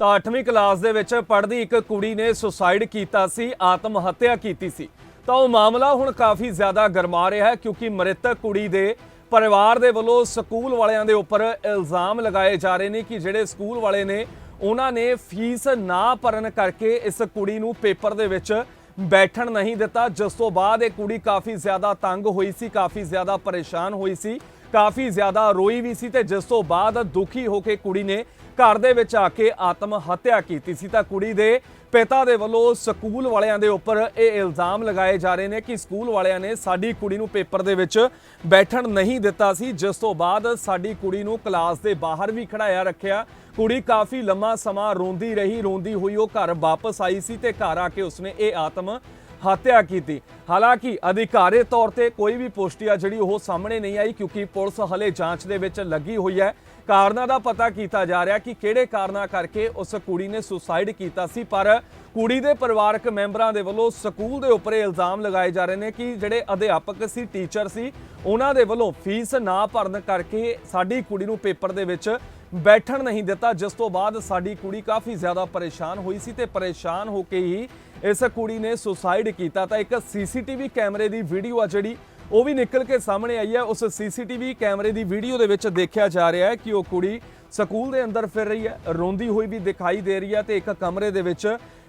ਤਾਂ 8ਵੀਂ ਕਲਾਸ ਦੇ ਵਿੱਚ ਪੜ੍ਹਦੀ ਇੱਕ ਕੁੜੀ ਨੇ ਸੁਸਾਈਡ ਕੀਤਾ ਸੀ, ਆਤਮ ਹੱਤਿਆ ਕੀਤੀ ਸੀ। ਤਾਂ ਉਹ ਮਾਮਲਾ ਹੁਣ ਕਾਫੀ ਜ਼ਿਆਦਾ ਗਰਮਾ ਰਿਹਾ ਹੈ ਕਿਉਂਕਿ ਮ੍ਰਿਤਕ ਕੁੜੀ ਦੇ ਪਰਿਵਾਰ ਦੇ ਵੱਲੋਂ ਸਕੂਲ ਵਾਲਿਆਂ ਦੇ ਉੱਪਰ ਇਲਜ਼ਾਮ ਲਗਾਏ ਜਾ ਰਹੇ ਨੇ ਕਿ ਜਿਹੜੇ ਸਕੂਲ ਵਾਲੇ ਨੇ, ਉਹਨਾਂ ਨੇ ਫੀਸ ਨਾ ਭਰਨ ਕਰਕੇ ਇਸ ਕੁੜੀ ਨੂੰ ਪੇਪਰ ਦੇ ਵਿੱਚ ਬੈਠਣ ਨਹੀਂ ਦਿੱਤਾ। ਜਿਸ ਤੋਂ ਬਾਅਦ ਇਹ ਕੁੜੀ ਕਾਫੀ ਜ਼ਿਆਦਾ ਤੰਗ ਹੋਈ ਸੀ, ਕਾਫੀ ਜ਼ਿਆਦਾ ਪਰੇਸ਼ਾਨ ਹੋਈ ਸੀ। ਕਾਫੀ ਜ਼ਿਆਦਾ ਰੋਈ ਵੀ ਸੀ ਤੇ ਜਿਸ ਤੋਂ ਬਾਅਦ ਦੁਖੀ ਹੋ ਕੇ ਕੁੜੀ ਨੇ ਘਰ ਦੇ ਵਿੱਚ ਆ ਕੇ ਆਤਮ ਹੱਤਿਆ ਕੀਤੀ ਸੀ। ਤਾਂ ਕੁੜੀ ਦੇ ਪਿਤਾ ਦੇ ਵੱਲੋਂ ਸਕੂਲ ਵਾਲਿਆਂ ਦੇ ਉੱਪਰ ਇਹ ਇਲਜ਼ਾਮ ਲਗਾਏ ਜਾ ਰਹੇ ਨੇ ਕਿ ਸਕੂਲ ਵਾਲਿਆਂ ਨੇ ਸਾਡੀ ਕੁੜੀ ਨੂੰ ਪੇਪਰ ਦੇ ਵਿੱਚ ਬੈਠਣ ਨਹੀਂ ਦਿੱਤਾ ਸੀ। ਜਿਸ ਤੋਂ ਬਾਅਦ ਸਾਡੀ ਕੁੜੀ ਨੂੰ ਕਲਾਸ ਦੇ ਬਾਹਰ ਵੀ ਖੜਾਇਆ ਰੱਖਿਆ। ਕੁੜੀ ਕਾਫੀ ਲੰਮਾ ਸਮਾਂ ਰੋਂਦੀ ਰਹੀ, ਰੋਂਦੀ ਹੋਈ ਉਹ ਘਰ ਵਾਪਸ ਆਈ ਸੀ ਤੇ ਘਰ ਆ ਕੇ ਉਸਨੇ ਇਹ ਆਤਮ ਹੱਤਿਆ ਕੀਤੀ। ਹਾਲਾਂਕਿ ਅਧਿਕਾਰਿਤ ਤੌਰ ਤੇ ਕੋਈ ਵੀ ਪੁਸ਼ਟੀ ਆ ਜਿਹੜੀ ਉਹ ਸਾਹਮਣੇ ਨਹੀਂ ਆਈ ਕਿਉਂਕਿ ਪੁਲਿਸ ਹਲੇ ਜਾਂਚ ਦੇ ਵਿੱਚ ਲੱਗੀ ਹੋਈ ਹੈ। ਕਾਰਨਾਂ ਦਾ ਪਤਾ ਕੀਤਾ ਜਾ ਰਿਹਾ ਕਿ ਕਿਹੜੇ ਕਾਰਨਾਂ ਕਰਕੇ ਉਸ ਕੁੜੀ ਨੇ ਸੁਸਾਈਡ ਕੀਤਾ ਸੀ, ਪਰ ਕੁੜੀ ਦੇ ਪਰਿਵਾਰਕ ਮੈਂਬਰਾਂ ਦੇ ਵੱਲੋਂ ਸਕੂਲ ਦੇ ਉੱਪਰ ਇਹ ਇਲਜ਼ਾਮ ਲਗਾਏ ਜਾ ਰਹੇ ਨੇ ਕਿ ਜਿਹੜੇ ਅਧਿਆਪਕ ਸੀ, ਟੀਚਰ ਸੀ, ਉਹਨਾਂ ਦੇ ਵੱਲੋਂ ਫੀਸ ਨਾ ਭਰਨ ਕਰਕੇ ਸਾਡੀ ਕੁੜੀ ਨੂੰ ਪੇਪਰ ਦੇ ਵਿੱਚ ਬੈਠਣ ਨਹੀਂ ਦਿੱਤਾ। ਜਿਸ ਤੋਂ ਬਾਅਦ ਸਾਡੀ ਕੁੜੀ ਕਾਫੀ ਜ਼ਿਆਦਾ ਪਰੇਸ਼ਾਨ ਹੋਈ ਸੀ ਤੇ ਪਰੇਸ਼ਾਨ ਹੋ ਕੇ ਹੀ ਇਸ ਕੁੜੀ ਨੇ ਸੁਸਾਈਡ ਕੀਤਾ। ਤਾਂ ਇੱਕ ਸੀਸੀਟੀਵੀ ਕੈਮਰੇ ਦੀ ਵੀਡੀਓ ਆ ਜਿਹੜੀ, ਉਹ ਵੀ ਨਿਕਲ ਕੇ ਸਾਹਮਣੇ ਆਈ ਹੈ। ਉਸ ਸੀਸੀਟੀਵੀ ਕੈਮਰੇ ਦੀ ਵੀਡੀਓ ਦੇ ਵਿੱਚ ਦੇਖਿਆ ਜਾ ਰਿਹਾ ਹੈ ਕਿ ਉਹ ਕੁੜੀ ਸਕੂਲ ਦੇ ਅੰਦਰ ਫਿਰ ਰਹੀ ਹੈ, ਰੋਂਦੀ ਹੋਈ ਵੀ ਦਿਖਾਈ ਦੇ ਰਹੀ ਹੈ ਤੇ ਇੱਕ ਕਮਰੇ ਦੇ ਵਿੱਚ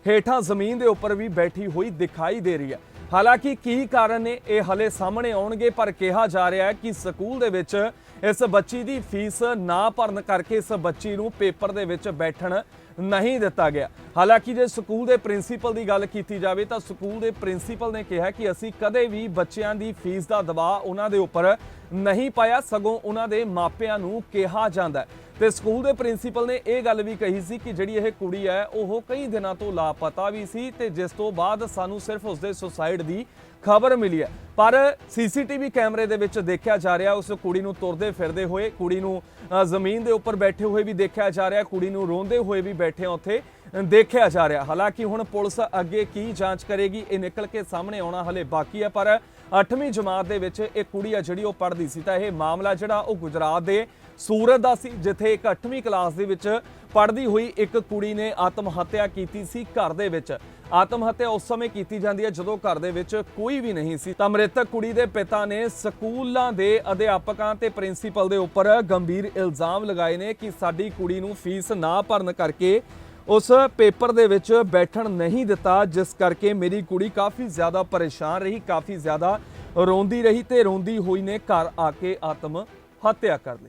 ਹੇਠਾਂ ਜ਼ਮੀਨ ਦੇ ਉੱਪਰ ਵੀ ਬੈਠੀ ਹੋਈ ਦਿਖਾਈ ਦੇ ਰਹੀ ਹੈ। ਹਾਲਾਂਕਿ ਕੀ ਕਾਰਨ ਨੇ, ਇਹ ਹਲੇ ਸਾਹਮਣੇ ਆਉਣਗੇ, ਪਰ ਕਿਹਾ ਜਾ ਰਿਹਾ ਹੈ ਕਿ ਸਕੂਲ ਦੇ ਵਿੱਚ ਇਸ ਬੱਚੀ ਦੀ ਫੀਸ ਨਾ ਭਰਨ ਕਰਕੇ ਇਸ ਬੱਚੀ ਨੂੰ ਪੇਪਰ ਦੇ ਵਿੱਚ ਬੈਠਣ ਨਹੀਂ ਦਿੱਤਾ ਗਿਆ। ਹਾਲਾਂਕਿ ਜੇ ਸਕੂਲ ਦੇ ਪ੍ਰਿੰਸੀਪਲ ਦੀ ਗੱਲ ਕੀਤੀ ਜਾਵੇ ਤਾਂ ਸਕੂਲ ਦੇ ਪ੍ਰਿੰਸੀਪਲ ਨੇ ਕਿਹਾ ਕਿ ਅਸੀਂ ਕਦੇ ਵੀ ਬੱਚਿਆਂ ਦੀ ਫੀਸ ਦਾ ਦਬਾਅ ਉਹਨਾਂ ਦੇ ਉੱਪਰ ਨਹੀਂ ਪਾਇਆ, ਸਗੋਂ ਉਹਨਾਂ ਦੇ ਮਾਪਿਆਂ ਨੂੰ ਕਿਹਾ ਜਾਂਦਾ ਹੈ। ਤੇ ਸਕੂਲ ਦੇ ਪ੍ਰਿੰਸੀਪਲ ਨੇ ਇਹ ਗੱਲ ਵੀ ਕਹੀ ਸੀ ਕਿ ਜਿਹੜੀ ਇਹ ਕੁੜੀ ਹੈ, ਉਹ ਕਈ ਦਿਨਾਂ ਤੋਂ ਲਾਪਤਾ ਵੀ ਸੀ ਤੇ ਜਿਸ ਤੋਂ ਬਾਅਦ ਸਾਨੂੰ ਸਿਰਫ ਉਸਦੇ ਸੁਸਾਈਡ ਦੀ ਖਬਰ ਮਿਲੀ ਹੈ। ਪਰ ਸੀਸੀਟੀਵੀ ਕੈਮਰੇ ਦੇ ਵਿੱਚ ਦੇਖਿਆ ਜਾ ਰਿਹਾ, ਉਸ ਕੁੜੀ ਨੂੰ ਤੁਰਦੇ ਫਿਰਦੇ ਹੋਏ, ਕੁੜੀ ਨੂੰ ਜ਼ਮੀਨ ਦੇ ਉੱਪਰ ਬੈਠੇ ਹੋਏ ਵੀ ਦੇਖਿਆ ਜਾ ਰਿਹਾ, ਕੁੜੀ ਨੂੰ ਰੋਂਦੇ ਹੋਏ ਵੀ ਬੈਠੇ ਉੱਥੇ। ਦੇਖਿਆ ਜਾ ਰਿਹਾ। ਹਾਲਾਂਕਿ ਹੁਣ ਪੁਲਿਸ ਅੱਗੇ ਕੀ ਜਾਂਚ ਕਰੇਗੀ, ਇਹ ਨਿਕਲ ਕੇ ਸਾਹਮਣੇ ਆਉਣਾ ਹਲੇ ਬਾਕੀ ਹੈ, ਪਰ 8ਵੀਂ ਜਮਾਤ ਦੇ ਵਿੱਚ ਇਹ ਕੁੜੀ ਆ ਜਿਹੜੀ ਉਹ ਪੜ੍ਹਦੀ ਸੀ ਤਾਂ ਇਹ ਮਾਮਲਾ ਜਿਹੜਾ ਉਹ ਗੁਜਰਾਤ ਦੇ ਸੂਰਤ ਦਾ ਸੀ, ਜਿੱਥੇ ਇੱਕ 8ਵੀਂ ਕਲਾਸ ਦੇ ਵਿੱਚ ਪੜ੍ਹਦੀ ਹੋਈ ਇੱਕ ਕੁੜੀ ਨੇ ਆਤਮ ਹੱਤਿਆ ਕੀਤੀ ਸੀ ਘਰ ਦੇ ਵਿੱਚ। ਆਤਮ ਹੱਤਿਆ ਉਸ ਸਮੇਂ ਕੀਤੀ ਜਾਂਦੀ ਹੈ ਜਦੋਂ ਘਰ ਦੇ ਵਿੱਚ ਕੋਈ ਵੀ ਨਹੀਂ ਸੀ। ਤਾਂ ਮ੍ਰਿਤਕ ਕੁੜੀ ਦੇ ਪਿਤਾ ਨੇ ਸਕੂਲਾਂ ਦੇ ਅਧਿਆਪਕਾਂ ਤੇ ਪ੍ਰਿੰਸੀਪਲ ਦੇ ਉੱਪਰ ਗੰਭੀਰ ਇਲਜ਼ਾਮ ਲਗਾਏ ਨੇ ਕਿ ਸਾਡੀ ਕੁੜੀ ਨੂੰ ਫੀਸ ਨਾ ਭਰਨ ਕਰਕੇ ਉਸ ਪੇਪਰ ਦੇ ਵਿੱਚ ਬੈਠਣ ਨਹੀਂ ਦਿੱਤਾ, ਜਿਸ ਕਰਕੇ ਮੇਰੀ ਕੁੜੀ ਕਾਫੀ ਜ਼ਿਆਦਾ ਪਰੇਸ਼ਾਨ ਰਹੀ, ਕਾਫੀ ਜ਼ਿਆਦਾ ਰੋਂਦੀ ਰਹੀ ਤੇ ਰੋਂਦੀ ਹੋਈ ਨੇ ਘਰ ਆ ਕੇ ਆਤਮ ਹੱਤਿਆ ਕਰ ਲਈ।